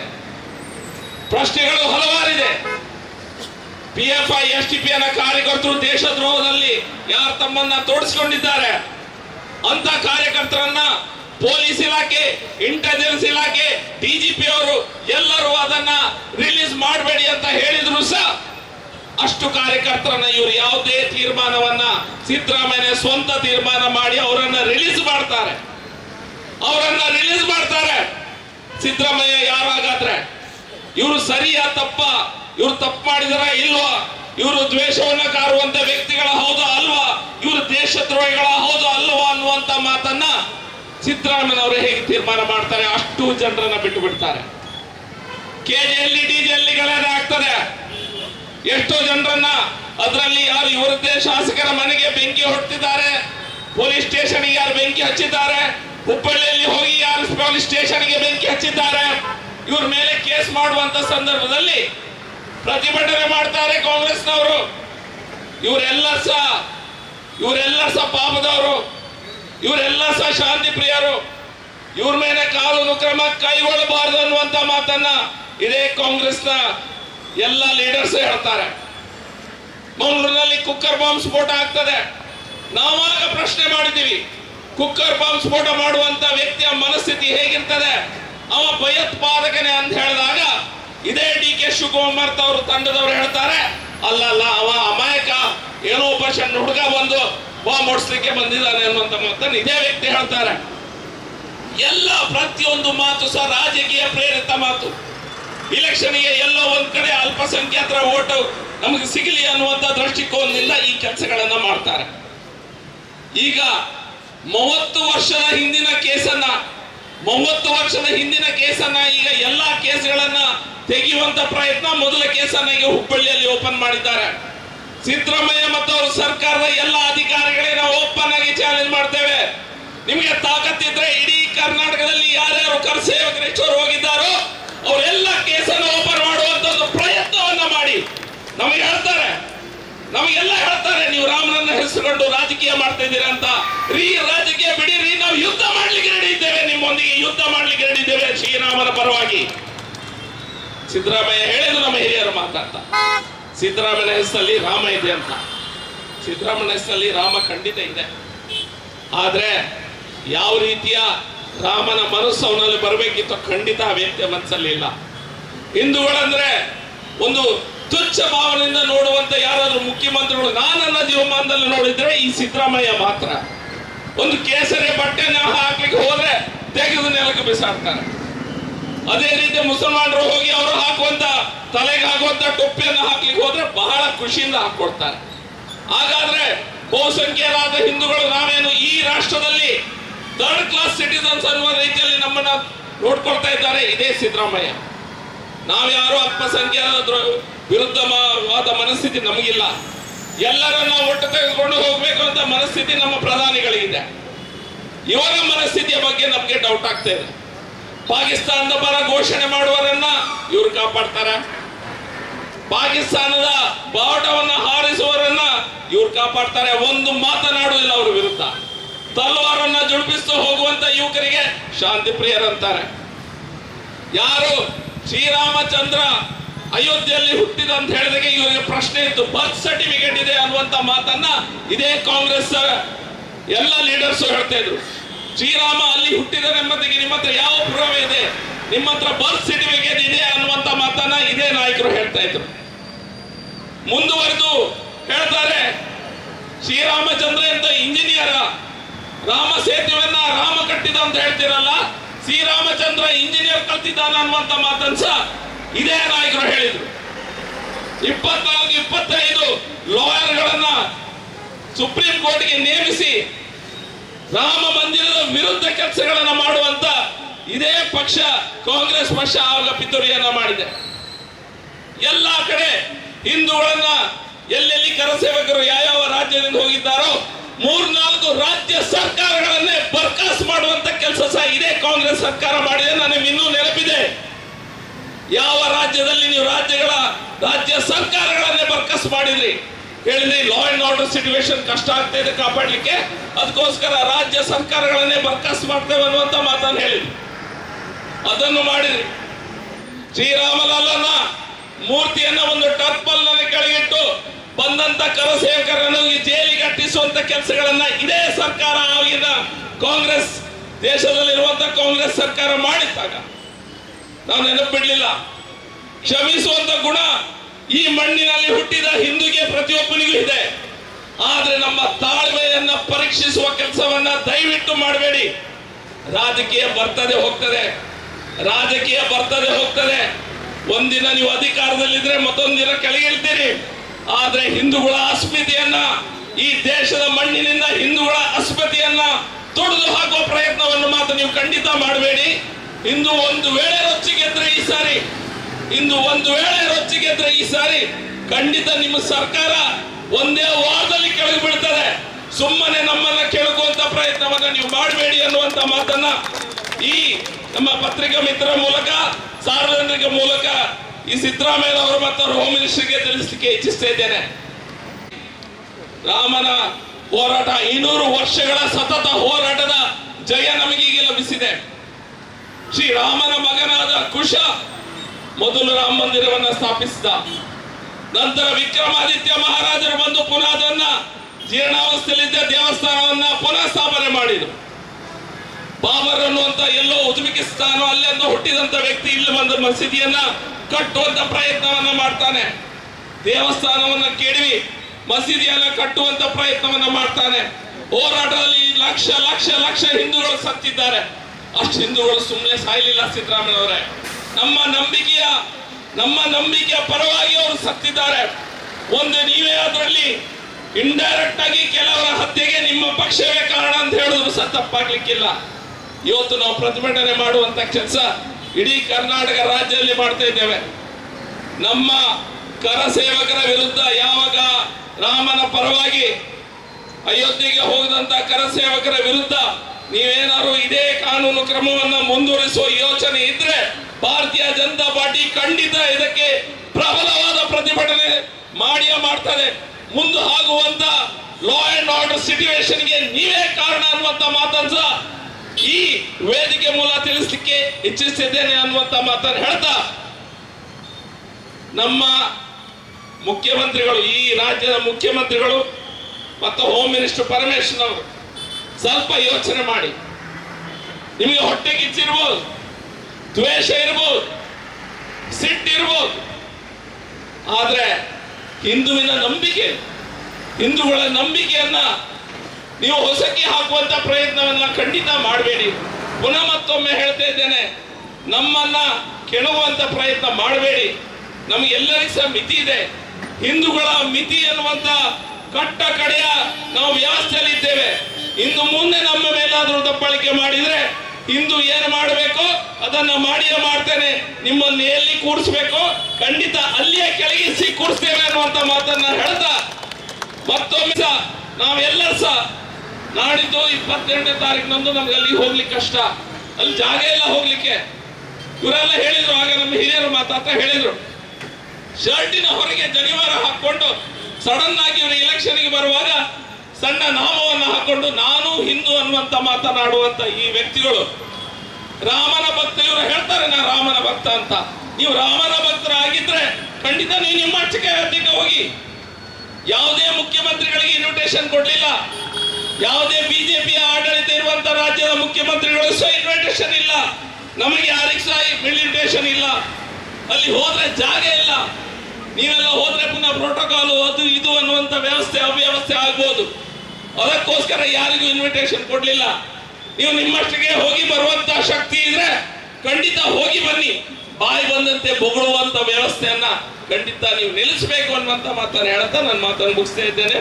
Speaker 3: ಪ್ರಶ್ನೆಗಳು ಹಲವಾರಿದೆ. P F I S T P ಅನ್ನ ಕಾರ್ಯಕರ್ತರು ದೇಶದ್ರೋಹದಲ್ಲಿ ಯಾರು ತಮ್ಮನ್ನ ತೋಡಿಸಿಕೊಂಡಿದ್ದಾರೆ? ಅಂತ ಕಾರ್ಯಕರ್ತರನ್ನ ಪೊಲೀಸ್ ಇಲಾಖೆ ಇಂಟೆಲಿಜೆನ್ಸ್ ಇಲಾಖೆ ಡಿಜಿಪಿ ಅವರು ಎಲ್ಲರೂ ಅದನ್ನ ರಿಲೀಸ್ ಮಾಡಬೇಡಿ ಅಂತ ಹೇಳಿದ್ರು ಸಹ. ಅಷ್ಟು ಕಾರ್ಯಕರ್ತರನ್ನ ಇವರು ಯಾವುದೇ ತೀರ್ಮಾನವನ್ನ ಸಿದ್ದರಾಮಯ್ಯ ಸ್ವಂತ ತೀರ್ಮಾನ ಮಾಡಿ ಅವರನ್ನ ರಿಲೀಸ್ ಮಾಡ್ತಾರೆ. ಅವರನ್ನ ರಿಲೀಸ್ ಮಾಡ್ತಾರೆ. ಸಿದ್ದರಾಮಯ್ಯ ಯಾರಾಗಾದ್ರೆ? ಇವರು ಸರಿಯಾ ತಪ್ಪ? ಇವರು ತಪ್ಪು ಮಾಡಿದಾರ ಇಲ್ವಾ? ಇವರು ದ್ವೇಷವನ್ನ ಕಾರುವಂತ ವ್ಯಕ್ತಿಗಳ ಹೌದಾ ಅಲ್ವಾ? ಇವರು ದೇಶದ್ರೋಹಿಗಳ ಹೌದಾ ಅಲ್ವಾ ಅನ್ನುವಂತ ಮಾತನ್ನ ಸಿದ್ದರಾಮಯ್ಯನವರು ಹೇಗೆ ತೀರ್ಮಾನ ಮಾಡ್ತಾರೆ ಅಷ್ಟು ಜನರನ್ನ ಬಿಟ್ಟು ಬಿಡ್ತಾರೆ. ಕೆಜೆಯಲ್ಲಿ ಡಿಜೆಯಲ್ಲಿ ಗಲಾಟೆ ಆಗ್ತದೆ. ಎಷ್ಟೋ ಜನರನ್ನ ಅದರಲ್ಲಿ ಯಾರು ಇವರದ್ದೇ ಶಾಸಕರ ಮನೆಗೆ ಬೆಂಕಿ ಹೊಡ್ತಿದ್ದಾರೆ. ಪೊಲೀಸ್ ಸ್ಟೇಷನ್ಗೆ ಯಾರು ಬೆಂಕಿ ಹಚ್ಚಿದ್ದಾರೆ. ಹುಬ್ಬಳ್ಳಿಯಲ್ಲಿ ಹೋಗಿ ಯಾರು ಪೊಲೀಸ್ ಸ್ಟೇಷನ್ಗೆ ಬೆಂಕಿ ಹಚ್ಚಿದ್ದಾರೆ. ಇವ್ರ ಮೇಲೆ ಕೇಸ್ ಮಾಡುವಂತ ಸಂದರ್ಭದಲ್ಲಿ ಪ್ರತಿಭಟನೆ ಮಾಡ್ತಾರೆ ಕಾಂಗ್ರೆಸ್ನವರು. ಇವರೆಲ್ಲ ಸಹ ಇವರೆಲ್ಲ ಸಹ ಪಾಪದವರು. ಇವರೆಲ್ಲ ಸಹ ಶಾಂತಿ ಪ್ರಿಯರು. ಇವ್ರ ಮೇಲೆ ಕಾನೂನು ಕ್ರಮ ಕೈಗೊಳ್ಳಬಾರದು ಅನ್ನುವಂತ ಮಾತನ್ನ ಇದೇ ಕಾಂಗ್ರೆಸ್ನ ಎಲ್ಲ ಲೀಡರ್ಸ್ ಹೇಳ್ತಾರೆ. ಮಂಗಳೂರಿನಲ್ಲಿ ಕುಕ್ಕರ್ ಬಾಂಬ್ ಸ್ಫೋಟ ಆಗ್ತದೆ. ನಾವಾಗ ಪ್ರಶ್ನೆ ಮಾಡಿದ್ದೀವಿ, ಕುಕ್ಕರ್ ಬಾಂಬ್ ಸ್ಫೋಟ ಮಾಡುವಂತ ವ್ಯಕ್ತಿಯ ಮನಸ್ಥಿತಿ ಹೇಗಿರ್ತದೆ? ಅವ ಭಯೋತ್ಪಾದಕನೇ ಅಂತ ಹೇಳಿದಾಗ ಇದೇ ಡಿ ಕೆ ಶಿವಕುಮಾರ್ ಅವರು ತಂಡದವರು ಹೇಳ್ತಾರೆ, ಅಲ್ಲಲ್ಲ ಅಲ್ಲ ಅವ ಅಮಾಯಕ, ಏನೋ ಒಬ್ಬ ಸಣ್ಣ ಹುಡುಗ ಬಂದು ಬಾಂಬ್ ಓಡಿಸ್ಲಿಕ್ಕೆ ಬಂದಿದ್ದಾನೆ ಅನ್ನುವಂಥ ಮಾತನ್ನು ಇದೇ ವ್ಯಕ್ತಿ ಹೇಳ್ತಾರೆ. ಎಲ್ಲ ಪ್ರತಿಯೊಂದು ಮಾತು ಸಹ ರಾಜಕೀಯ ಪ್ರೇರಿತ ಮಾತು. ಇಲೆಕ್ಷನ್ಗೆ ಎಲ್ಲೋ ಒಂದ್ ಕಡೆ ಅಲ್ಪಸಂಖ್ಯಾತರ ಓಟು ನಮಗೆ ಸಿಗಲಿ ಅನ್ನುವಂತ ದೃಷ್ಟಿಕೋನದಿಂದ ಈ ಕೆಲಸಗಳನ್ನ ಮಾಡ್ತಾರೆ. ಈಗ ಮೂವತ್ತು ವರ್ಷದ ಹಿಂದಿನ ಕೇಸನ್ನ, ಮೂವತ್ತು ವರ್ಷದ ಹಿಂದಿನ ಕೇಸನ್ನ ಈಗ ಎಲ್ಲಾ ಕೇಸ್ಗಳನ್ನ ತೆಗೆಯುವಂತ ಪ್ರಯತ್ನ ಮೊದಲ ಕೇಸನ್ನ ಈಗ ಹುಬ್ಬಳ್ಳಿಯಲ್ಲಿ ಓಪನ್ ಮಾಡಿದ್ದಾರೆ. ಸಿದ್ದರಾಮಯ್ಯ ಮತ್ತು ಅವರ ಸರ್ಕಾರದ ಎಲ್ಲ ಅಧಿಕಾರಿಗಳೇ ನಾವು ಓಪನ್ ಆಗಿ ಚಾಲೆಂಜ್ ಮಾಡ್ತೇವೆ. ನಿಮಗೆ ತಾಕತ್ತಿದ್ರೆ ಇಡೀ ಕರ್ನಾಟಕದಲ್ಲಿ ಯಾರ್ಯಾರು ಕರ್ಸೇವಕರೇಶ್ವರ್ ಹೋಗಿದ್ದಾರೋ, ಅವರೆಲ್ಲ ಕೇಸನ್ನು ಓಪನ್ ಮಾಡುವಂತ ಪ್ರಯತ್ನವನ್ನ ಮಾಡಿ. ನಮಗೆ ಹೇಳ್ತಾರೆ. ನಮಗೆಲ್ಲ ಹೇಳ್ತಾರೆ, ನೀವು ರಾಮನನ್ನ ಹೆಸರುಕೊಂಡು ರಾಜಕೀಯ ಮಾಡ್ತಾ ಇದ್ದೀರಾ ಅಂತ. ರೀ, ರಾಜಕೀಯ ಬಿಡಿರಿ ನಾವು ಯುದ್ಧ ಮಾಡ್ಲಿಕ್ಕೆ ರೆಡಿ ಇದ್ದೇವೆ, ನಿಮ್ಮೊಂದಿಗೆ ಯುದ್ಧ ಮಾಡ್ಲಿಕ್ಕೆ ರೆಡಿ ಇದ್ದೇವೆ ಶ್ರೀರಾಮನ ಪರವಾಗಿ. ಸಿದ್ದರಾಮಯ್ಯ ಹೇಳಿದ್ರು ನಮ್ಮ ಹಿರಿಯರು ಮಾತಾಡ್ತಾ ಸಿದ್ದರಾಮಯ್ಯನ ಹೆಸರಲ್ಲಿ ರಾಮ ಇದೆ ಅಂತ. ಸಿದ್ದರಾಮಯ್ಯ ಹೆಸರಲ್ಲಿ ರಾಮ ಖಂಡಿತ ಇದೆ. ಆದರೆ ಯಾವ ರೀತಿಯ ರಾಮನ ಮನಸ್ಸು ಅವನಲ್ಲಿ ಬರಬೇಕಿತ್ತು ಖಂಡಿತ ಆ ವ್ಯಕ್ತಿಯ ಮನಸ್ಸಲ್ಲಿ ಇಲ್ಲ. ಹಿಂದೂಗಳಂದ್ರೆ ಒಂದು ತುಚ್ಛ ಭಾವನೆಯಿಂದ ನೋಡುವಂತ ಯಾರಾದರೂ ಮುಖ್ಯಮಂತ್ರಿಗಳು ನಾನನ್ನ ಜೀವಮಾನದಲ್ಲಿ ನೋಡಿದ್ರೆ ಈ ಸಿದ್ದರಾಮಯ್ಯ ಮಾತ್ರ. ಒಂದು ಕೇಸರಿ ಬಟ್ಟೆನ ಹಾಕ್ಲಿಕ್ಕೆ ಹೋದ್ರೆ ತೆಗೆದು ನೆಲಕ್ಕೆ ಬಿಸಾಡ್ತಾರೆ. ಅದೇ ರೀತಿ ಮುಸಲ್ಮಾನರು ಹೋಗಿ ಅವರು ಹಾಕುವಂತ, ತಲೆಗೆ ಹಾಕುವಂತ ಟೊಪ್ಪಿಯನ್ನು ಹಾಕ್ಲಿಕ್ಕೆ ಹೋದ್ರೆ ಬಹಳ ಖುಷಿಯಿಂದ ಹಾಕೊಡ್ತಾರೆ ಹಾಗಾದ್ರೆ ಬಹುಸಂಖ್ಯರಾದ ಹಿಂದೂಗಳು ನಾವೇನು ಈ ರಾಷ್ಟ್ರದಲ್ಲಿ ಥರ್ಡ್ ಕ್ಲಾಸ್ ಸಿಟಿಸನ್ಸ್ ಅನ್ನುವ ರೀತಿಯಲ್ಲಿ ನಮ್ಮನ್ನ ನೋಡ್ಕೊಳ್ತಾ ಇದ್ದಾರೆ, ಇದೇ ಸಿದ್ದರಾಮಯ್ಯ. ನಾವ್ಯಾರು ಅಲ್ಪಸಂಖ್ಯಾತರ ವಿರುದ್ಧವಾದ ಮನಸ್ಥಿತಿ ನಮಗಿಲ್ಲ. ಎಲ್ಲರನ್ನ ಒಟ್ಟು ತೆಗೆದುಕೊಂಡು ಹೋಗ್ಬೇಕು ಅಂತ ಮನಸ್ಥಿತಿ ನಮ್ಮ ಪ್ರಧಾನಿಗಳಿಗಿದೆ ಇವರ ಮನಸ್ಥಿತಿಯ ಬಗ್ಗೆ ನಮಗೆ ಡೌಟ್ ಆಗ್ತಾ ಇದೆ. ಪಾಕಿಸ್ತಾನದ ಪರ ಘೋಷಣೆ ಮಾಡುವರನ್ನ ಇವರು ಕಾಪಾಡ್ತಾರ. ಪಾಕಿಸ್ತಾನದ ಬಾವಟವನ್ನ ಹಾರಿಸುವರನ್ನ ಇವ್ರು ಕಾಪಾಡ್ತಾರೆ. ಒಂದು ಮಾತನಾಡುವುದಿಲ್ಲ ಅವ್ರ ವಿರುದ್ಧ. ತಲ್ವಾರನ್ನ ಜುಡುಪಿಸ್ತು ಹೋಗುವಂತ ಯುವಕರಿಗೆ ಶಾಂತಿ ಪ್ರಿಯರಂತಾರೆ ಯಾರು ಶ್ರೀರಾಮಚಂದ್ರ ಅಯೋಧ್ಯೆಯಲ್ಲಿ ಹುಟ್ಟಿದ ಅಂತ ಹೇಳಿದಾಗ ಇವರಿಗೆ ಪ್ರಶ್ನೆ ಇತ್ತು. ಬರ್ತ್ ಸರ್ಟಿಫಿಕೇಟ್ ಇದೆ ಅನ್ನುವಂತ ಮಾತನ್ನ ಇದೇ ಕಾಂಗ್ರೆಸ್ ಎಲ್ಲ ಲೀಡರ್ಸ್ ಹೇಳ್ತಾ ಇದ್ರು. ಶ್ರೀರಾಮ ಅಲ್ಲಿ ಹುಟ್ಟಿದನೆಂಬುದಿಗೆ ನಿಮ್ಮ ಹತ್ರ ಯಾವ ಪುರಾವೆ ಇದೆ, ನಿಮ್ಮ ಹತ್ರ ಬರ್ತ್ ಸರ್ಟಿಫಿಕೇಟ್ ಇದೆ ಅನ್ನುವಂತ ಮಾತನ್ನ ಇದೇ ನಾಯಕರು ಹೇಳ್ತಾ ಇದ್ರು. ಮುಂದುವರೆದು ಹೇಳ್ತಾರೆ, ಶ್ರೀರಾಮಚಂದ್ರ ಅಂತ ಇಂಜಿನಿಯರ, ರಾಮ ಸೇತುವೆಯನ್ನ ರಾಮ ಕಟ್ಟಿದ ಅಂತ ಹೇಳ್ತಿರಲ್ಲ, ಶ್ರೀರಾಮಚಂದ್ರ ಇಂಜಿನಿಯರ್ ಕಲ್ತಿದ್ದಾನ ಅನ್ನುವಂತ ಸಹ ಇದೇ ನಾಯಕರು ಹೇಳಿದ್ರು. ಇಪ್ಪತ್ನಾಲ್ಕು, ಇಪ್ಪತ್ತೈದು ಲಾಯರ್ಗಳನ್ನ ಸುಪ್ರೀಂ ಕೋರ್ಟ್ಗೆ ನೇಮಿಸಿ ರಾಮ ಮಂದಿರದ ವಿರುದ್ಧ ಕೆಲಸಗಳನ್ನು ಮಾಡುವಂತ ಇದೇ ಪಕ್ಷ ಕಾಂಗ್ರೆಸ್ ಪಕ್ಷ ಆವಾಗ ಪಿತೂರಿಯನ್ನ ಮಾಡಿದೆ. ಎಲ್ಲಾ ಕಡೆ ಹಿಂದೂಗಳನ್ನ ಎಲ್ಲೆಲ್ಲಿ ಕರಸೇವಕರು ಯಾವ್ಯಾವ ರಾಜ್ಯದಿಂದ ಹೋಗಿದ್ದಾರೋ ಮೂರ್ನಾಲ್ಕು ರಾಜ್ಯ ಸರ್ಕಾರಗಳನ್ನೇ ಬರ್ಕಾಸ್ ಮಾಡುವಂತ ಕೆಲಸ ಸಹ ಇದೇ ಕಾಂಗ್ರೆಸ್ ಸರ್ಕಾರ ಮಾಡಿದೆ. ನನಗೆ ಇನ್ನೂ ನೆನಪಿದೆ. ಯಾವ ರಾಜ್ಯದಲ್ಲಿ ನೀವು ರಾಜ್ಯಗಳ ರಾಜ್ಯ ಸರ್ಕಾರಗಳನ್ನೇ ಬರ್ಕಸ್ ಮಾಡಿದ್ರಿ? ಹೇಳಿದ್ರಿ ಲಾ ಅಂಡ್ ಆರ್ಡರ್ ಸಿಚುವೇಶನ್ ಕಷ್ಟ ಆಗ್ತಾ ಇದೆ, ಕಾಪಾಡ್ಲಿಕ್ಕೆ. ಅದಕ್ಕೋಸ್ಕರ ರಾಜ್ಯ ಸರ್ಕಾರಗಳನ್ನೇ ಬರ್ಕಾಸ್ ಮಾಡ್ತೇವೆ ಅನ್ನುವಂತ ಮಾತನ್ನು ಹೇಳಿದ್ವಿ ಅದನ್ನು ಮಾಡಿದ್ರಿ. ಶ್ರೀರಾಮಲಾಲನ ಮೂರ್ತಿಯನ್ನ ಒಂದು ಟರ್ಪಲ್ ಕೆಳಗಿಟ್ಟು ಬಂದಂತ ಕರಸೇವಕರನ್ನು ಜೈಲಿಗೆ ಅಟ್ಟಿಸುವಂತ ಕೆಲಸಗಳನ್ನ ಇದೇ ಸರ್ಕಾರ ಆಗಿನ ಕಾಂಗ್ರೆಸ್ ದೇಶದಲ್ಲಿರುವಂತ ಕಾಂಗ್ರೆಸ್ ಸರ್ಕಾರ ಮಾಡಿದ್ದಾಗ ನಾವು ನೆನಪಿಡ್ಲಿಲ್ಲ. ಕ್ಷಮಿಸುವಂತ ಗುಣ ಈ ಮಣ್ಣಿನಲ್ಲಿ ಹುಟ್ಟಿದ ಹಿಂದೂಗೆ ಪ್ರತಿಯೊಬ್ಬನಿಗೂ ಇದೆ. ಆದ್ರೆ ನಮ್ಮ ತಾಳ್ಮೆಯನ್ನ ಪರೀಕ್ಷಿಸುವ ಕೆಲಸವನ್ನ ದಯವಿಟ್ಟು ಮಾಡಬೇಡಿ. ರಾಜಕೀಯ ಬರ್ತದೆ ಹೋಗ್ತದೆ. ರಾಜಕೀಯ ಬರ್ತದೆ ಹೋಗ್ತದೆ. ಒಂದಿನ ನೀವು ಅಧಿಕಾರದಲ್ಲಿದ್ರೆ ಮತ್ತೊಂದಿನ ಕೆಳಗಿಳ್ತೀರಿ ಆದ್ರೆ ಹಿಂದೂಗಳ ಅಸ್ಮಿತೆಯನ್ನ, ಈ ದೇಶದ ಮಣ್ಣಿನಿಂದ ಹಿಂದೂಗಳ ಅಸ್ಮಿತೆಯನ್ನ ತೊಡೆದು ಹಾಕುವ ಪ್ರಯತ್ನವನ್ನು ಮಾತ್ರ ನೀವು ಖಂಡಿತ ಮಾಡಬೇಡಿ. ಇಂದು ಒಂದು ವೇಳೆ ರೊಚ್ಚಿಗೆದ್ರೆ ಈ ಸಾರಿ ಇಂದು ಒಂದು ವೇಳೆ ರೊಚ್ಚಿಗೆದ್ರೆ ಈ ಸಾರಿ ಖಂಡಿತ ನಿಮ್ಮ ಸರ್ಕಾರ ಒಂದೇ ವಾರದಲ್ಲಿ ಕೆಳಗೆ ಬೀಳ್ತದೆ ಸುಮ್ಮನೆ ನಮ್ಮನ್ನ ಕೇಳುವಂತ ಪ್ರಯತ್ನವನ್ನ ನೀವು ಮಾಡಬೇಡಿ ಅನ್ನುವಂತ ಮಾತನ್ನ ಈ ನಮ್ಮ ಪತ್ರಿಕಾ ಮಿತ್ರ ಮೂಲಕ, ಸಾರ್ವಜನಿಕ ಮೂಲಕ ಈ ಸಿದ್ದರಾಮಯ್ಯ ಅವರು ಮತ್ತು ಹೋಮ್ ಮಿನಿಸ್ಟರ್ಗೆ ತಿಳಿಸಲಿಕ್ಕೆ ಇಚ್ಛಿಸ್ತಾ ಇದ್ದೇನೆ. ರಾಮನ ಹೋರಾಟ ಇನ್ನೂರು ವರ್ಷಗಳ ಸತತ ಹೋರಾಟದ ಜಯ ನಮಗೀಗ ಲಭಿಸಿದೆ. ಶ್ರೀರಾಮನ ಮಗನಾದ ಕುಶ ಮೊದಲು ರಾಮ ಮಂದಿರವನ್ನ ಸ್ಥಾಪಿಸಿದ. ನಂತರ ವಿಕ್ರಮಾದಿತ್ಯ ಮಹಾರಾಜರು ಬಂದು ಪುನಃ ಅದನ್ನ ಜೀರ್ಣಾವಸ್ಥೆಯಲ್ಲಿದ್ದ ದೇವಸ್ಥಾನವನ್ನ ಪುನಃ ಸ್ಥಾಪನೆ ಮಾಡಿದರು. ಬಾಬರ್ ಅನ್ನುವಂತ ಎಲ್ಲೋ ಉಜ್ಬೇಕಿಸ್ತಾನ ಅಲ್ಲೆಂದು ಹುಟ್ಟಿದಂತ ವ್ಯಕ್ತಿ ಇಲ್ಲಿ ಬಂದ ಮಸೀದಿಯನ್ನ ಕಟ್ಟುವಂತ ಪ್ರಯತ್ನವನ್ನ ಮಾಡ್ತಾನೆ. ದೇವಸ್ಥಾನವನ್ನ ಕೇಳಿ ಮಸೀದಿಯನ್ನ ಕಟ್ಟುವಂತ ಪ್ರಯತ್ನವನ್ನ ಮಾಡ್ತಾನೆ. ಹೋರಾಟದಲ್ಲಿ ಲಕ್ಷ ಲಕ್ಷ ಲಕ್ಷ ಹಿಂದೂಗಳು ಸತ್ತಿದ್ದಾರೆ. ಅಷ್ಟು ಹಿಂದೂಗಳು ಸುಮ್ಮನೆ ಸಾಯಲಿಲ್ಲ ಸಿದ್ದರಾಮಯ್ಯವರೇ. ನಮ್ಮ ನಂಬಿಕೆಯ ನಮ್ಮ ನಂಬಿಕೆಯ ಪರವಾಗಿ ಅವರು ಸತ್ತಿದ್ದಾರೆ. ಒಂದು ನೀವೇ ಅದರಲ್ಲಿ ಇಂಡೈರೆಕ್ಟ್ ಆಗಿ ಕೆಲವರ ಹತ್ಯೆಗೆ ನಿಮ್ಮ ಪಕ್ಷವೇ ಕಾರಣ ಅಂತ ಹೇಳಿದ್ರು ಸಹ ತಪ್ಪಾಗ್ಲಿಕ್ಕಿಲ್ಲ. ಇವತ್ತು ನಾವು ಪ್ರತಿಭಟನೆ ಮಾಡುವಂತ ಕೆಲಸ ಇಡೀ ಕರ್ನಾಟಕ ರಾಜ್ಯದಲ್ಲಿ ಮಾಡ್ತಾ ಇದ್ದೇವೆ. ನಮ್ಮ ಕರ ಸೇವಕರ ವಿರುದ್ಧ ಯಾವಾಗ ರಾಮನ ಪರವಾಗಿ ಅಯೋಧ್ಯೆಗೆ ಹೋಗದಂತ ಕರ ಸೇವಕರ ವಿರುದ್ಧ ನೀವೇನಾದ್ರು ಇದೇ ಕಾನೂನು ಕ್ರಮವನ್ನ ಮುಂದುವರಿಸುವ ಯೋಚನೆ ಇದ್ರೆ ಭಾರತೀಯ ಜನತಾ ಪಾರ್ಟಿ ಖಂಡಿತ ಇದಕ್ಕೆ ಪ್ರಬಲವಾದ ಪ್ರತಿಭಟನೆ ಮಾಡಿಯೇ ಮಾಡ್ತಾರೆ ಮುಂದೆ ಆಗುವಂತ ಲಾ ಅಂಡ್ ಆರ್ಡರ್ ಸಿಚುವೇಶನ್ಗೆ ನೀವೇ ಕಾರಣ ಅನ್ನುವಂತ ಮಾತನ್ನ ಈ ವೇದಿಕೆ ಮೂಲ ತಿಳಿಸ್ಲಿಕ್ಕೆ ಇಚ್ಛಿಸಿದ್ದೇನೆ ಅನ್ನುವಂತ ಮಾತನ್ನು ಹೇಳ್ತಾ, ನಮ್ಮ ಮುಖ್ಯಮಂತ್ರಿಗಳು, ಈ ರಾಜ್ಯದ ಮುಖ್ಯಮಂತ್ರಿಗಳು ಮತ್ತು ಹೋಮ್ ಮಿನಿಸ್ಟರ್ ಪರಮೇಶ್ವರ್ ಅವರು ಸ್ವಲ್ಪ ಯೋಚನೆ ಮಾಡಿ. ನಿಮಗೆ ಹೊಟ್ಟೆ ಕಿಚ್ಚಿರ್ಬೋದು ದ್ವೇಷ ಇರ್ಬೋದು ಸಿಟ್ಟಿರ್ಬೋದು ಆದ್ರೆ ಹಿಂದುವಿನ ನಂಬಿಕೆ, ಹಿಂದೂಗಳ ನಂಬಿಕೆಯನ್ನ ನೀವು ಹೊಸಕಿ ಹಾಕುವಂತ ಪ್ರಯತ್ನವನ್ನ ಖಂಡಿತ ಮಾಡಬೇಡಿ. ಪುನಃ ಮತ್ತೊಮ್ಮೆ ಹೇಳ್ತಾ ಇದ್ದೇನೆ, ನಮ್ಮನ್ನ ಕೆಣುವಂತ ಪ್ರಯತ್ನ ಮಾಡಬೇಡಿ. ನಮಗೆಲ್ಲರಿಗೂ ಸಹ ಮಿತಿ ಇದೆ. ಹಿಂದೂಗಳ ಮಿತಿ ಅನ್ನುವಂತ ಕಟ್ಟ ಕಡೆಯ ನಾವು ಇದ್ದೇವೆ ಇನ್ನು ಮುಂದೆ ನಮ್ಮ ಮೇಲಾದರೂ ದಬ್ಬಾಳಿಕೆ ಮಾಡಿದ್ರೆ ಇಂದು ಏನು ಮಾಡಬೇಕು? ಅದನ್ನ ಮಾಡಿಯೇ ಮಾಡ್ತೇನೆ. ನಿಮ್ಮನ್ನು ಎಲ್ಲಿ ಕೂಡಿಸ್ಬೇಕು ಖಂಡಿತ ಅಲ್ಲಿಯೇ ಕೆಳಗಿಸಿ ಕೂಡಿಸ್ತೇವೆ ಅನ್ನುವಂತ ಮಾತನ್ನ ಹೇಳ್ತಾ ಮತ್ತೊಮ್ಮೆ ಸಹ ನಾವೆಲ್ಲರೂ ಸಹ ನಾಡಿದ್ದು ಇಪ್ಪತ್ತೆಂಟನೇ ತಾರೀಕಿನಂದು ನಮ್ಗೆ ಅಲ್ಲಿ ಹೋಗ್ಲಿಕ್ಕೆ ಕಷ್ಟ. ಅಲ್ಲಿ ಜಾಗ ಇಲ್ಲ ಹೋಗ್ಲಿಕ್ಕೆ. ಇವರೆಲ್ಲ ಹೇಳಿದ್ರು, ಆಗ ನಮ್ಮ ಹಿರಿಯರು ಮಾತಾಡ್ತಾ ಹೇಳಿದ್ರು. ಶರ್ಟಿನ ಹೊರಗೆ ಜನಿವಾರ ಹಾಕೊಂಡು ಸಡನ್ ಆಗಿ ಇವರು ಎಲೆಕ್ಷನ್ಗೆ ಬರುವಾಗ ಸಣ್ಣ ನಾಮವನ್ನು ಹಾಕೊಂಡು ನಾನು ಹಿಂದೂ ಅನ್ನುವಂತ ಮಾತನಾಡುವಂತ ಈ ವ್ಯಕ್ತಿಗಳು. ರಾಮನ ಭಕ್ತ ಇವರು ಹೇಳ್ತಾರೆ, ನಾ ರಾಮನ ಭಕ್ತ ಅಂತ. ನೀವು ರಾಮನ ಭಕ್ತರಾಗಿದ್ರೆ ಖಂಡಿತ ನೀವು ನಿಮ್ಮ ಅರ್ಚಕೆ ಹೋಗಿ. ಯಾವುದೇ ಮುಖ್ಯಮಂತ್ರಿಗಳಿಗೆ ಇನ್ವಿಟೇಷನ್ ಕೊಡ್ಲಿಲ್ಲ. ಯಾವುದೇ ಬಿಜೆಪಿ ಆಡಳಿತ ಇರುವಂತ ರಾಜ್ಯದ ಮುಖ್ಯಮಂತ್ರಿಗಳು ಸಹ ಇನ್ವಿಟೇಷನ್ ಇಲ್ಲ. ನಮಗೆ ಯಾರಿಗೆ ಸಹ ಇನ್ವಿಟೇಷನ್ ಇಲ್ಲ. ಅಲ್ಲಿ ಹೋದ್ರೆ ಜಾಗ ಇಲ್ಲ. ನೀವೆಲ್ಲ ಹೋದ್ರೆ ಪುನಃ ಪ್ರೋಟೋಕಾಲು ಅದು ಇದು ಅನ್ನುವಂತ ವ್ಯವಸ್ಥೆ, ಅವ್ಯವಸ್ಥೆ ಆಗ್ಬೋದು. ಅದಕ್ಕೋಸ್ಕರ ಯಾರಿಗೂ ಇನ್ವಿಟೇಷನ್ ಕೊಡ್ಲಿಲ್ಲ. ನೀವು ನಿಮ್ಮಷ್ಟಿಗೆ ಹೋಗಿ ಬರುವಂತ ಶಕ್ತಿ ಇದ್ರೆ ಖಂಡಿತ ಹೋಗಿ ಬನ್ನಿ. ಬಾಯಿ ಬಂದಂತೆ ಬೊಗಳುವಂತ ವ್ಯವಸ್ಥೆಯನ್ನ ಖಂಡಿತ ನೀವು ನಿಲ್ಲಿಸಬೇಕು ಅನ್ನುವಂತ ಮಾತನ್ನು ಹೇಳ್ತಾ ನನ್ನ ಮಾತನ್ನು ಮುಗಿಸ್ತಾ ಇದ್ದೇನೆ.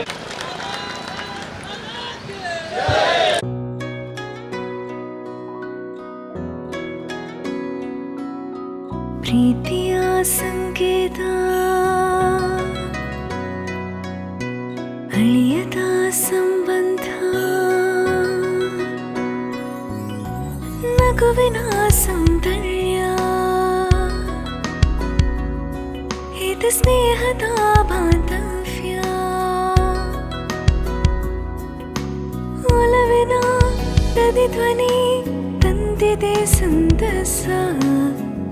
Speaker 2: ಪ್ರೀತಿಯ ಸಂಕೇತ. लघु विना मूलविना प्रतिध्वनि तन्दि चिन्नता प्रदिहनि तन्दिते सन्दसा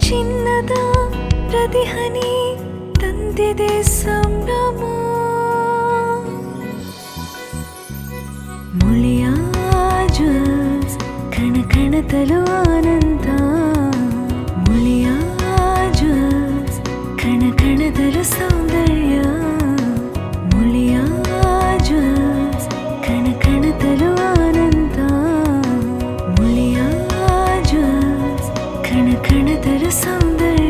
Speaker 2: चिन्नदा प्रतिहनि तन्दिते सम्भ्रमा ಮುಳಿಯ ಜ್ವಲ್ಸ್ ಕಣ ಕಣದಲು ಆನಂದ ಮುಳಿಯ ಜ್ವಲ್ಸ್ ಕಣ ಕಣದಲು ಸೌಂದರ್ಯ ಮುಳಿಯ ಜ್ವಲ್ಸ್ ಕಣ ಕಣದಲು ಆನಂದ ಮುಳಿಯ ಜ್ವಲ್ಸ್ ಕಣ ಕಣದಲು ಸೌಂದರ್ಯ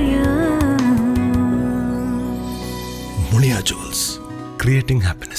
Speaker 4: Mulia Jewels, creating happiness.